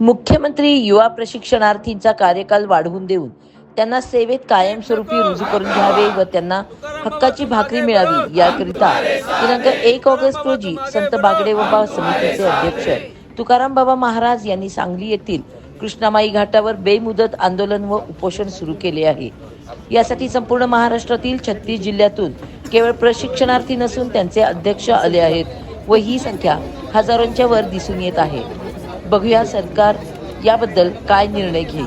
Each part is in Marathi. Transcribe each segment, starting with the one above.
मुख्यमंत्री युवा प्रशिक्षणार्थींचा कार्यकाल वाढवून देऊन त्यांना सेवेत कायमस्वरूपी रुजू करून घ्यावे व त्यांना हक्काची भाकरी मिळावी याकरिता दिनांक एक ऑगस्ट रोजी संत बागडे बाबा समितीचे अध्यक्ष तुकाराम बाबा महाराज यांनी सांगली येथील कृष्णामाई घाटावर बेमुदत आंदोलन व उपोषण सुरू केले आहे. यासाठी संपूर्ण महाराष्ट्रातील छत्तीस जिल्ह्यातून केवळ प्रशिक्षणार्थी नसून त्यांचे अध्यक्ष आले आहेत व ही संख्या हजारोंच्या वर दिसून येत आहे. बघूया सरकार याबद्दल काय निर्णय घेईल.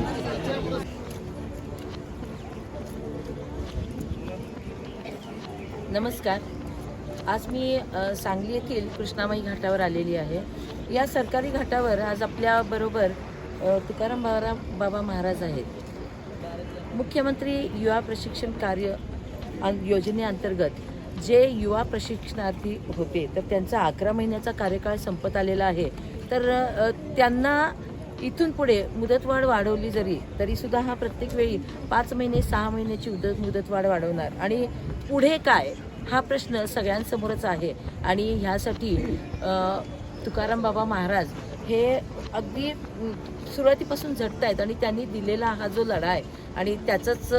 नमस्कार. आज मी सांगली येथील कृष्णामाई घाटावर आलेली आहे. या सरकारी घाटावर आज आपल्या बरोबर तुकाराम बाबा बाबा महाराज आहेत. मुख्यमंत्री युवा प्रशिक्षण कार्य योजनेअंतर्गत जे युवा प्रशिक्षणार्थी होते तर त्यांचा अकरा महिन्याचा कार्यकाळ संपत आलेला आहे. तर त्यांना इथून पुढे मुदतवाढ वाढवली जरी तरीसुद्धा हा प्रत्येक वेळी पाच महिने सहा महिन्याची उदत मुदतवाढ वाढवणार. आणि पुढे काय? हा प्रश्न सगळ्यांसमोरच आहे. आणि ह्यासाठी तुकाराम बाबा महाराज हे अगदी सुरुवातीपासून झटत आहेत आणि त्यांनी दिलेला हा जो लढा आहे आणि त्याचंच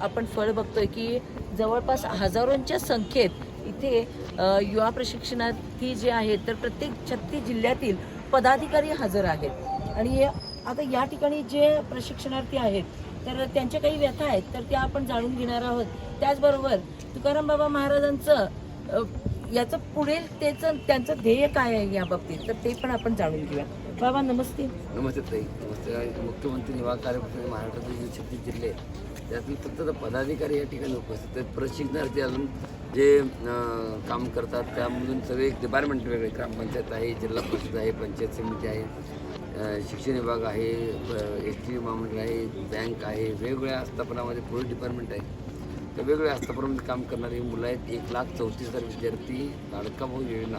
आपण फळ बघतोय की जवळपास हजारोंच्या संख्येत इथे युवा प्रशिक्षणार्थी जे आहेत तर प्रत्येक छत्तीस जिल्ह्यातील पदाधिकारी हजर आहेत. आणि आता या ठिकाणी जे प्रशिक्षणार्थी आहेत तर त्यांच्या काही व्यथा आहेत तर त्या आपण जाणून घेणार आहोत. त्याचबरोबर तुकाराम बाबा महाराजांचं याचं पुढे त्याचं त्यांचं ध्येय काय आहे या बाबतीत? तर ते पण आपण जाणून घेऊया. बाबा नमस्ते. नमस्ते ताई. नमस्ते. मुख्यमंत्री युवा कार्यक्रम महाराष्ट्रातील छत्तीस जिल्हे त्यातून त्यातील फक्त पदाधिकारी या ठिकाणी उपस्थित आहेत. प्रशिक्षणार्थी अजून जे काम करतात त्यामधून सगळे डिपार्टमेंट वेगळे. ग्रामपंचायत आहे जिल्हा परिषद आहे पंचायत समिती आहे शिक्षण विभाग आहे एस टी महामंडळ आहे बँक आहे वेगवेगळ्या आस्थापनामध्ये पोलीस डिपार्टमेंट आहे तर वेगवेगळ्या आस्थापनामध्ये काम करणारी मुलं आहेत. एक लाख चौतीस हजार विद्यार्थी लाडका भाऊ योजना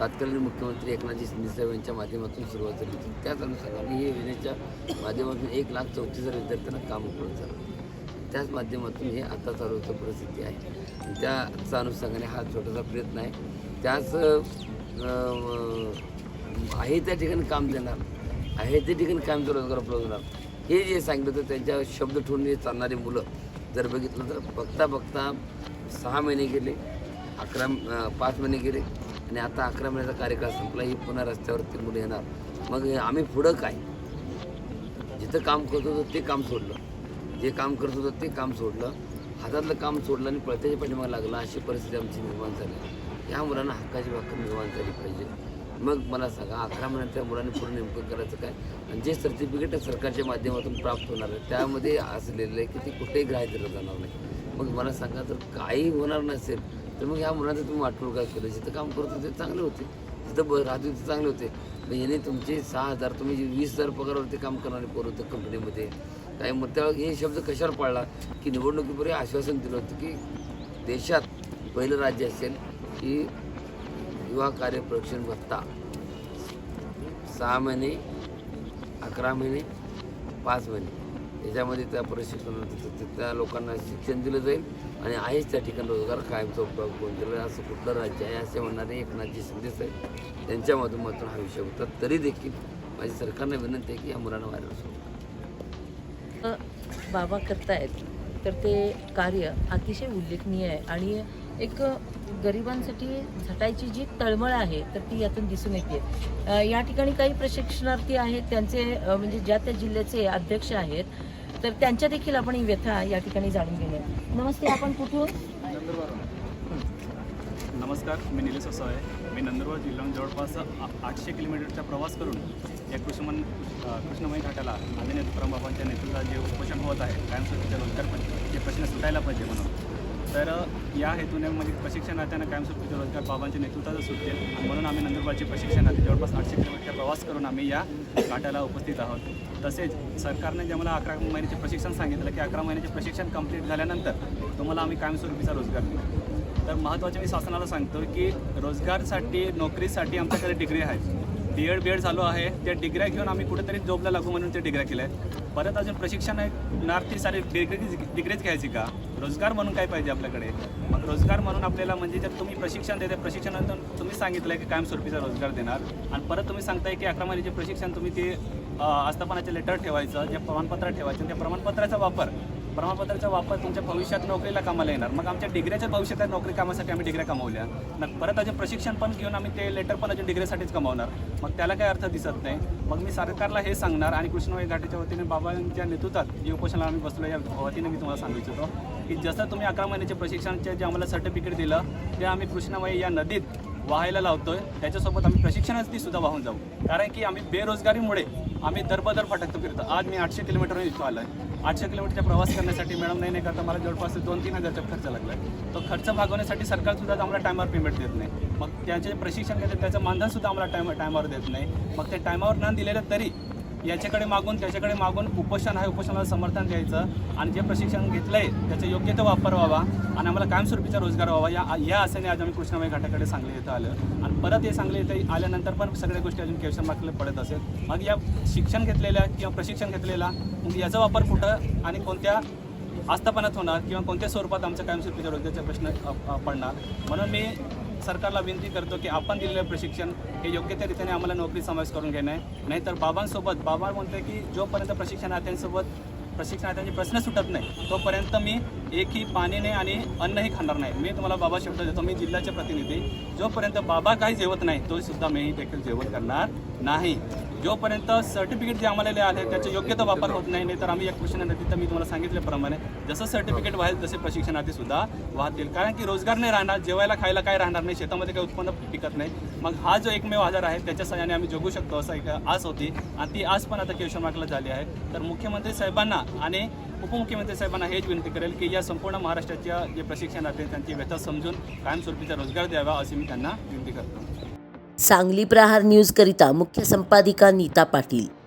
तात्कालीन मुख्यमंत्री एकनाथजी शिंदेसाहेब यांच्या माध्यमातून सुरुवात झाली होती. त्याच अनुषंगाने ही योजनेच्या माध्यमातून एक लाख चौतीस हजार विद्यार्थ्यांना काम उपलब्ध झालं. त्याच माध्यमातून हे आता चालू होतं परिस्थिती आहे. त्याचा त्याच अनुषंगाने हा छोटासा प्रयत्न आहे. त्याच आहे त्या ठिकाणी काम देणार आहे त्या ठिकाणी कायमचा रोजगार उपलब्ध होणार. हे जे सांगितलं होतं त्यांच्या शब्द ठेवून जे चालणारी मुलं जर बघितलं तर बघता बघता सहा महिने गेले अकरा पाच महिने गेले आणि आता अकरा महिन्याचा कार्यकाळ संपला ही पुन्हा रस्त्यावरती मुलं येणार. मग आम्ही पुढं काय? जिथं काम करत होतो ते काम सोडलं. जे काम करत होतं ते काम सोडलं. हातातलं काम सोडलं आणि पळत्याच्या पाठीमागे लागलं अशी परिस्थिती आमची निर्माण झाली. ह्या मुलांना हक्काची भाकर निर्माण झाली पाहिजे. मग मला सांगा अकरा महिन्यात त्या मुलांनी पुढे नेमकं करायचं काय? आणि जे सर्टिफिकेट सरकारच्या माध्यमातून प्राप्त होणार आहे त्यामध्ये असलेलं आहे की ते कुठेही ग्राह्य दिलं जाणार नाही. मग मला सांगा जर काही होणार नसेल तर मग ह्या मुलांचं तुम्ही वाटोळ काय केलं? जिथं काम करत होते चांगले होते. जिथं ब राहत होते चांगले होते. मग याने तुमचे सहा हजार तुम्ही जे वीस हजार पगारावरती काम करणारे पोरं होतं कंपनीमध्ये. काय मग त्यावेळी हे शब्द कशावर पाळला? की निवडणुकीपूर्वी आश्वासन दिलं होतं की देशात पहिलं राज्य असेल की युवा कार्य प्रशिक्षण भत्ता सहा महिने अकरा महिने पाच महिने. याच्यामध्ये त्या प्रशिक्षण त्या लोकांना शिक्षण दिलं जाईल आणि आहेच त्या ठिकाणी रोजगार कायमचा उपयोग करून दिला असं कुठलं राज्य आहे असे म्हणणारे एकनाथजी शिंदे साहेब. त्यांच्या माध्यमातून हा विषय होता. तरी देखील माझी सरकारने विनंती आहे की या मुलांना व्हायला सोडू बाबा करतायत. तर ते कार्य अतिशय उल्लेखनीय आहे आणि एक गरिबांसाठी झटायची जी तळमळ आहे तर ती यातून दिसून येते. या ठिकाणी काही प्रशिक्षणार्थी आहेत त्यांचे म्हणजे ज्या त्या जिल्ह्याचे अध्यक्ष आहेत तर त्यांच्या देखील आपण ही व्यथा या ठिकाणी जाणून घेऊया. नमस्ते आपण कुठून? नमस्कार मी निलेश आहे मी नंदुरबार जिल्ह्याहून जवळपास आठशे किलोमीटरचा प्रवास करून या कृष्णमन कृष्णमयी घाटाला आदरणीय तुकाराम बाबांच्या नेतृत्वात जे उपोषण होत आहे कायमस्वरूपीच्या रोजगार पण जे प्रश्न सुटायला पाहिजे म्हणून. तर या हेतूने म्हणजे प्रशिक्षणार्थ्यांना कायमस्वरूपी रोजगार बाबांच्या नेतृत्वातच सुटेल आणि म्हणून आम्ही नंदुरबारचे प्रशिक्षणार्थी जवळपास आठशे किलोमीटर प्रवास करून आम्ही या घाटाला उपस्थित आहोत. तसेच सरकारने जे मला अकरा महिन्याचे प्रशिक्षण सांगितलं की अकरा महिन्याचे प्रशिक्षण कंप्लीट झाल्यानंतर तुम्हाला आम्ही कायमस्वरूपीचा रोजगार देऊ. तर महत्त्वाचे मी शासनाला सांगतो की रोजगारसाठी नोकरीसाठी आमच्याकडे डिग्री आहे बी एड बी एड झालो आहे. त्या डिग्र्या घेऊन आम्ही कुठेतरी जॉबला लागू म्हणून ते डिग्र्या केल्या. आहे परत अजून प्रशिक्षण ती सारी डिग्री डिग्रीच घ्यायची का? रोजगार म्हणून काय पाहिजे आपल्याकडे? मग रोजगार म्हणून आपल्याला म्हणजे जर तुम्ही प्रशिक्षण देते प्रशिक्षणातून तुम्ही सांगितलं की कायमस्वरूपीचा रोजगार देणार. आणि परत तुम्ही सांगताय की अकरा महिन्याचे प्रशिक्षण तुम्ही ते आस्थापनाचे लेटर ठेवायचं जे प्रमाणपत्र ठेवायचं त्या प्रमाणपत्राचा वापर प्रमाणपत्राचा वापर तुमच्या भविष्यात नोकरीला कामाला येणार. मग आमच्या डिग्र्याच्या भविष्यात नोकरी कामासाठी आम्ही डिग्र्या कमावल्या. मग परत अजून प्रशिक्षण पण घेऊन आम्ही ते लेटर पण अजून डिग्रीसाठीच कमावणार. मग त्याला काही अर्थ दिसत नाही. मग मी सरकारला हे सांगणार आणि कृष्णवाई घाटेच्या वतीने बाबांच्या नेतृत्वात जे उपोषणाला आम्ही बसलो या वतीने मी तुम्हाला सांगू इच्छितो की जसं तुम्ही अकरा महिन्याचे प्रशिक्षणाचे जे आम्हाला सर्टिफिकेट दिलं ते आम्ही कृष्णवाई या नदीत वाहायला लावतोय. त्याच्यासोबत आम्ही प्रशिक्षणाची सुद्धा वाहून जाऊ. कारण की आम्ही बेरोजगारीमुळे आम्ही दरबदर फटकतो फिरतो. आज मी आठशे किलोमीटर इथं आलो आहे आठशे किलोमीटरचा प्रवास करण्यासाठी मॅडम नाही नाही करता मला जवळपास दोन तीन हजारचा खर्च लागला आहे तो खर्च भागवण्यासाठी सरकारसुद्धा आम्हाला टायमावर पेमेंट देत नाही. मग त्याचे प्रशिक्षण घेतात त्याचं मानधनसुद्धा आम्हाला टायम टायमावर देत नाही. मग ते टायमावर न दिलेलं तरी याच्याकडे मागून त्याच्याकडे मागून उपोषण आहे उपोषणाला समर्थन द्यायचं आणि जे प्रशिक्षण घेतलं आहे त्याचा योग्य तो वापर व्हावा आणि आम्हाला कायमस्वरूपीचा रोजगार व्हावा. या या आशेने आज आम्ही कृष्णाबाई घाटाकडे सांगली येतं आलं आणि परत हे सांगली येथे आल्यानंतर पण सगळ्या गोष्टी अजून क्वेश्चन मार्कला पडत असेल. मग या शिक्षण घेतलेल्या किंवा प्रशिक्षण घेतलेला मग याचा वापर कुठं आणि कोणत्या आस्थापनात होणार किंवा कोणत्या स्वरूपात आमच्या कायमस्वरूपीच्या रोजगारचा प्रश्न पडणार? म्हणून मी सरकारला विनंती करतो की आपण दिलेलं प्रशिक्षण हे योग्य त्या रीतीने आम्हाला नोकरी समावेश करून घेणं आहे. नाहीतर बाबांसोबत बाबा म्हणते की जोपर्यंत प्रशिक्षणार्थ्यांसोबत प्रशिक्षणार्थ्यांचे प्रश्न सुटत नाही तोपर्यंत मी एकही पाणी नाही आणि अन्नही खाणार नाही. मी तुम्हाला बाबा शब्द देतो मी जिल्ह्याचे प्रतिनिधी. जोपर्यंत बाबा काही जेवत नाही तो सुद्धा मी देखील जेवण करणार नाही. जोपर्यंत सर्टिफिकेट जे आम्हाला आले त्याचा योग्य तो वापर होत नाही नाही तर आम्ही एक क्वेश्चन तर मी तुम्हाला सांगितल्याप्रमाणे जसं सर्टिफिकेट वाहेल तसे प्रशिक्षणार्थी सुद्धा वाहतील. कारण की रोजगार नाही राहणार जेवायला खायला काय राहणार नाही शेतामध्ये काही उत्पन्न पिकत नाही. मग हा जो एकमेव आजार आहे त्याच्या सहाय्याने आम्ही जगू शकतो असं एक आस होती. आणि ती आस पण आता क्वेश्चन मार्कला झाली आहे. तर मुख्यमंत्री साहेबांना आणि उपमुख्यमंत्री साहेबांना हेच विनंती करेल की या संपूर्ण महाराष्ट्राच्या जे प्रशिक्षणार्थी त्यांची व्यथा समजून कायमस्वरूपीचा रोजगार द्यावा अशी मी त्यांना विनंती करतो. सांगली प्रहार न्यूजकरिता मुख्य संपादिका नीता पाटील.